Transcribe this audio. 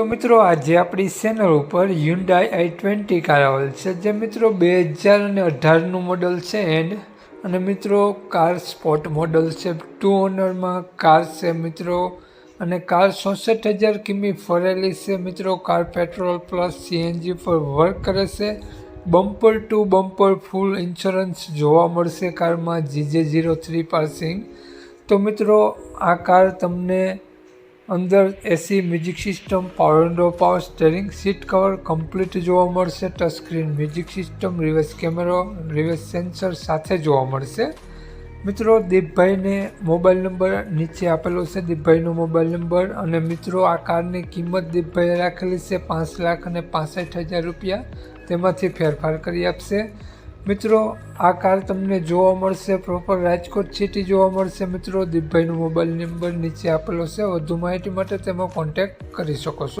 તો મિત્રો આજે આપણી ચેનલ ઉપર યુન્ડાઈ આઈ ટ્વેન્ટી કાર આવેલ છે, જે મિત્રો બે હજાર અને અઢારનું મોડલ છે એન્ડ અને મિત્રો કાર સ્પોર્ટ મોડલ છે. ટુ ઓનરમાં કાર છે મિત્રો, અને કાર ચોસઠ હજાર કિમી ફરેલી છે મિત્રો. કાર પેટ્રોલ પ્લસ સીએનજી પર વર્ક કરે છે. Bumper to bumper full insurance જોવા મળશે કારમાં જીજે ઝીરો થ્રી પાસિંગ તો મિત્રો, આ કાર તમને અંદર AC music system power window power steering seat cover complete જોવા મળશે. Touch screen music system reverse camera reverse sensor સાથે જોવા મળશે. મિત્રો, દીપભાઈને મોબાઈલ નંબર નીચે આપેલો છે. દીપભાઈનો મોબાઈલ નંબર અને મિત્રો, આ કારની કિંમત દીપભાઈએ રાખેલી છે પાંચ લાખ અને પાસઠ હજાર રૂપિયા. તેમાંથી ફેરફાર કરી આપશે. મિત્રો, આ કાર તમને જોવા મળશે. પ્રોપર રાજકોટ સિટી જોવા મળશે. મિત્રો, દીપભાઈનો મોબાઈલ નંબર નીચે આપેલો છે. વધુ માહિતી માટે તેમાં કોન્ટેક્ટ કરી શકો છો.